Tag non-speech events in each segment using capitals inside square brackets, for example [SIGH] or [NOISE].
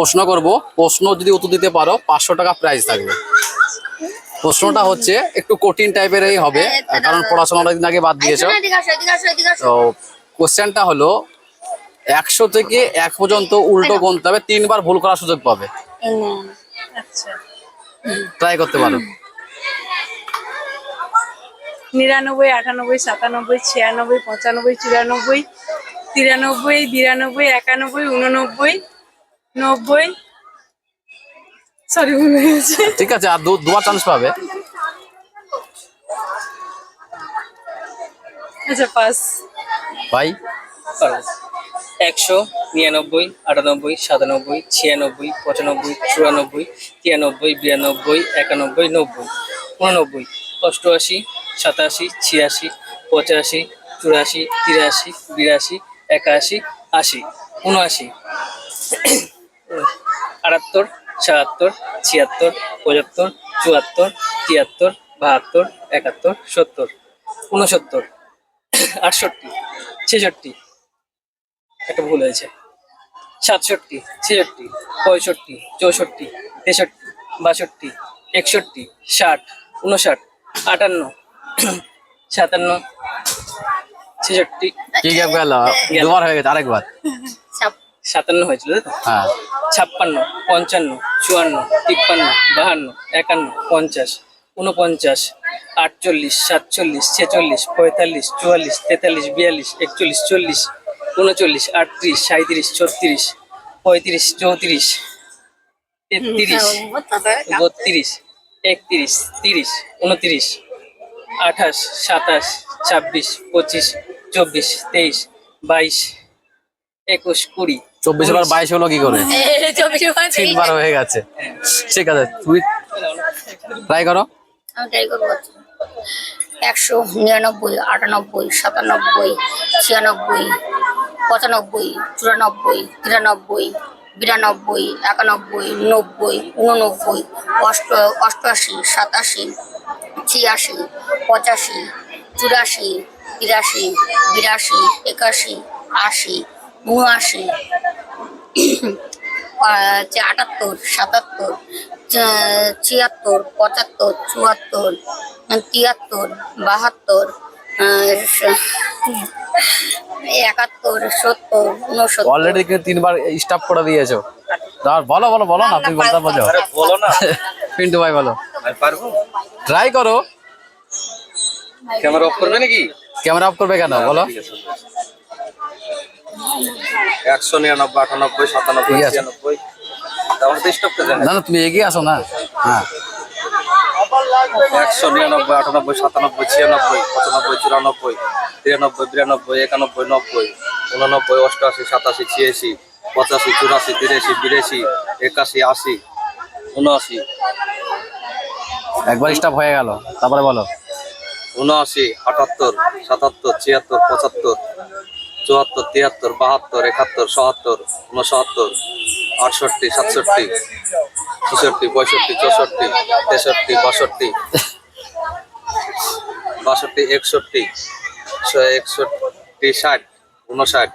প্রশ্ন করব। প্রশ্ন যদি উত্তর দিতে পারো পাঁচশো টাকা প্রাইজ থাকবে। প্রশ্নটা হচ্ছে একটু কঠিন টাইপেরই হবে কারণ পড়াশোনা অনেকদিন আগে বাদ দিয়েছ। তো কোশ্চেনটা হলো একশো থেকে এক পর্যন্ত উল্টো গুনতে হবে তিনবার ভুল করার সুযোগ পাবে। আচ্ছা। ট্রাই করতে পারো। নিরানব্বই আটানব্বই সাতানব্বই ছিয়ানব্বই পঁচানব্বই চুরানব্বই তিরানব্বই বিরানব্বই একানব্বই উননব্বই নব্বই। সরি ভুলে গেছে। ঠিক আছে আর দু- দুবার চান্স পাবে। আচ্ছা পাস ভাই? একশো নিরানব্বই আটানব্বই সাতানব্বই ছিয়ানব্বই পঁচানব্বই চুরানব্বই তিরানব্বই বিরানব্বই একানব্বই নব্বই উননব্বই অষ্টআশি সাতাশি ছিয়াশি পঁচাশি চুরাশি তিরাশি বিরাশি একাশি আশি উনআশি। আটাত্তর, সাতাত্তর, ছিয়াত্তর, পঁচাত্তর, চুয়াত্তর, তিয়াত্তর, বাহাত্তর, একাত্তর, সত্তর উনসত্তর আটষট্টি, ছেষট্টি। একটা ভুল হয়েছে। সাতষট্টি, ছেষট্টি, পঁয়ষট্টি, চৌষট্টি, তেষট্টি, বাষট্টি, একষট্টি, ষাট উনষাট আটান্ন, সাতান্ন, ছেষট্টি। গেল? হয়ে গেছে, আরেকবার। সাতান্ন হয়েছিল তাই তো? হ্যাঁ। ছাপ্পান্ন পঞ্চান্ন চুয়ান্ন তিপ্পান্ন বাহান্ন একান্ন পঞ্চাশ উনপঞ্চাশ আটচল্লিশ সাতচল্লিশ ছেচল্লিশ পঁয়তাল্লিশ চুয়াল্লিশ তেতাল্লিশ বিয়াল্লিশ একচল্লিশ চল্লিশ উনচল্লিশ আটত্রিশ সাঁত্রিশ ছত্রিশ পঁয়ত্রিশ চৌত্রিশ তেত্রিশ বত্রিশ একত্রিশ তিরিশ উনত্রিশ আঠাশ সাতাশ ছাব্বিশ পঁচিশ চব্বিশ তেইশ বাইশ একুশ কুড়ি চব্বিশ বার বাইশ হলো কি করে? [LAUGHS] তিনবার হয়ে গেছে। ঠিক আছে তুমি ট্রাই করো। একশো নিরানব্বই আটানব্বই সাতানব্বই ছিয়ানব্বই পঁচানব্বই চুরানব্বই তিরানব্বই বিরানব্বই একানব্বই নব্বই উননব্বই অষ্ট অষ্টআশি সাতাশি ছিয়াশি পঁচাশি চুরাশি তিরাশি বিরাশি একাশি আশি উনআশি আটাত্তর সাতাত্তর ছিয়াত্তর পঁচাত্তর চুয়াত্তর তিয়াত্তর বাহাত্তর একাত্তর সত্তর উনসত্তর অলরেডি তিনবার স্টাফ করে দিয়েছ। আর বলো বলো বলো না তুমি বলতে বোঝো বলো না। [LAUGHS] পিন্টু ভাই বলো। পারব? ট্রাই করো। ক্যামেরা অফ করবে নাকি? ক্যামেরা অফ করবে কেন? বলো। একশো নিরানব্বই আটানব্বই সাতানব্বই ছিয়ানব্বই। স্টপ না না তুমি এগিয়ে আসো না? হ্যাঁ। একশো নিরানব্বই আটানব্বই সাতানব্বই ছিয়ানব্বই পঁচানব্বই চুরানব্বই তিরানব্বই বিরানব্বই একানব্বই নব্বই উননব্বই অষ্টআশি সাতাশি ছিয়াশি পঁচাশি চুরাশি তিরাশি বিরাশি একাশি আশি উনআশি। একবার স্টাফ হয়ে গেল। তারপরে বলো। উনআশি আটাত্তর সাতাত্তর ছিয়াত্তর পঁচাত্তর চুয়াত্তর, তিয়াত্তর, বাহাত্তর, একাত্তর সহাত্তর উনসত্তর আটষট্টি, সাতষট্টি, ছেষট্টি, পঁয়ষট্টি, চৌষট্টি, তেষট্টি, বাষট্টি বাষট্টি, একষট্টি একষট্টি, ষাট উনষাট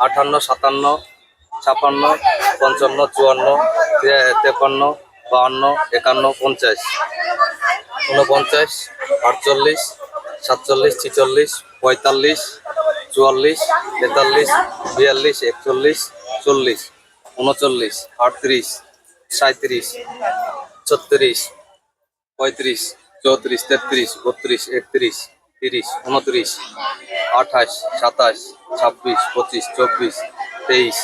আটান্ন সাতান্ন, ছাপান্ন, পঞ্চান্ন, চুয়ান্ন তেপান্ন, বাহান্ন, একান্ন, পঞ্চাশ উনপঞ্চাশ আটচল্লিশ, সাতচল্লিশ, ছিচল্লিশ, পঁয়তাল্লিশ চুয়াল্লিশ, তেতাল্লিশ, বিয়াল্লিশ, একচল্লিশ, চল্লিশ, উনচল্লিশ, আটত্রিশ সাঁত্রিশ ছত্রিশ, পঁয়ত্রিশ, চৌত্রিশ, তেত্রিশ, বত্রিশ, একত্রিশ, তিরিশ, উনত্রিশ, আঠাশ, সাতাশ, ছাব্বিশ, পঁচিশ, চব্বিশ, তেইশ,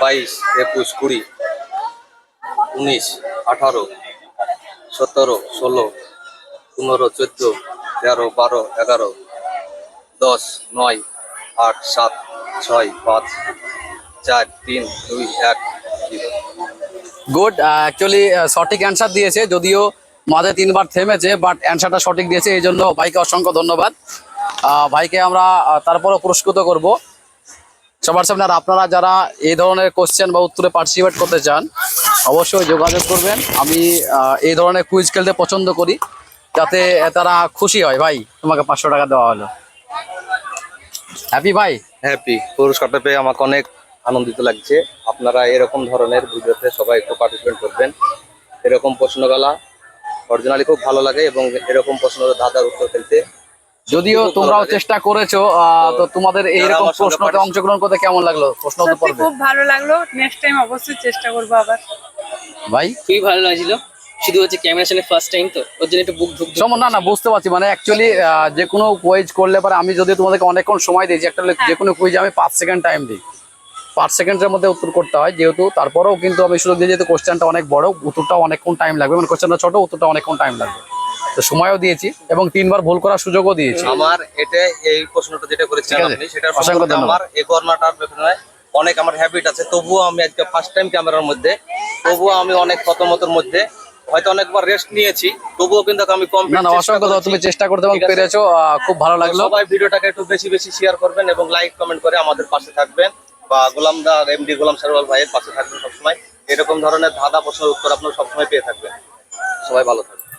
বাইশ, একুশ, কুড়ি, উনিশ, আঠারো, সতেরো, ষোলো, পনেরো, চোদ্দ, তেরো, বারো, এগারো দশ, নয়, আট, সাত, ছয়, পাঁচ, চার, তিন, দুই, এক গুড অ্যাকচুয়ালি সঠিক অ্যান্সার দিয়েছে, যদিও মাঝে তিনবার থেমেছে বাট অ্যান্সারটা সঠিক দিয়েছে, এই জন্য ভাইকে অসংখ্য ধন্যবাদ। ভাইকে আমরা তারপরও পুরস্কৃত করব। সবার সামনে আর আপনারা যারা এই ধরনের কোশ্চেন বা উত্তরে পার্টিসিপেট করতে চান, অবশ্যই যোগাযোগ করবেন। আমি এই ধরনের কুইজ খেলতে পছন্দ করি, যাতে তারা খুশি হয়। ভাই, তোমাকে পাঁচশো টাকা দেওয়া হলো। হ্যাপি ভাই? হ্যাপি পুরস্কারটা পেয়ে আমাকে অনেক আনন্দিত লাগছে। আপনারা এরকম ধরনের ভিডিওতে সবাই একটু পার্টিসিপেট করবেন। এরকম প্রশ্নগুলা অরিজিনালি খুব ভালো লাগে এবং এরকম প্রশ্ন ধাঁধার উত্তর ফেলতে যদিও তোমরাও চেষ্টা করেছ আহ, তো তোমাদের এইরকম প্রশ্নতে অংশগ্রহণ করতে কেমন লাগল? প্রশ্ন খুব ভালো লাগল। নেক্সট টাইম অবশ্যই চেষ্টা করব আবার। ভাই? খুবই ভালো লাগছিল। শুধু হচ্ছে ক্যামেরার সামনে ফার্স্ট টাইম তো ওর জন্য একটু বুক ধুক ধুক না না বুঝতে পারছি। মানে অ্যাকচুয়ালি যে কোনো কুইজ করলে পরে আমি যদি তোমাদেরকে অনেকক্ষণ সময় দিই যে একটা যে কোনো কুইজ আমি পাঁচ সেকেন্ড টাইম দিই। পাঁচ সেকেন্ডের মধ্যে উত্তর করতে হয় যেহেতু তারপরেও কিন্তু আমি সুযোগ দিই যেহেতু কোশ্চেনটা অনেক বড় উত্তরটাও অনেকক্ষণ টাইম লাগবে। মানে কোশ্চেনটা ছোট উত্তরটা অনেকক্ষণ টাইম লাগবে। তো সময়ও দিয়েছি এবং তিনবার ভুল করার সুযোগও দিয়েছি। আমার এটা এই প্রশ্নটা যেটা আপনি সম্পর্কে ধন্যবাদ। আমার এই কর্নাটার পেছনে অনেক আমার হ্যাবিট আছে। তবুও আমি আজকে ফার্স্ট টাইম ক্যামেরার মধ্যে তবুও আমি অনেক প্রথমতর মধ্যে হয়তো অনেকবার রেস্ট নিয়েছি তবুও কিন্তু আমি কম না না অসংখ্য। তুমি চেষ্টা করতে এবং পেরেছ খুব ভালো লাগল। সবাই ভিডিওটাকে একটু বেশি বেশি শেয়ার করবেন এবং লাইক কমেন্ট করে আমাদের পাশে থাকবেন বা গোলাম দা এমডি গোলাম সারওয়াল ভাইয়ের পাশে থাকবেন সবসময়। এরকম ধরনের ধাঁধা প্রশ্নের উত্তর আপনারা সবসময় পেয়ে থাকবেন। সবাই ভালো থাকবেন।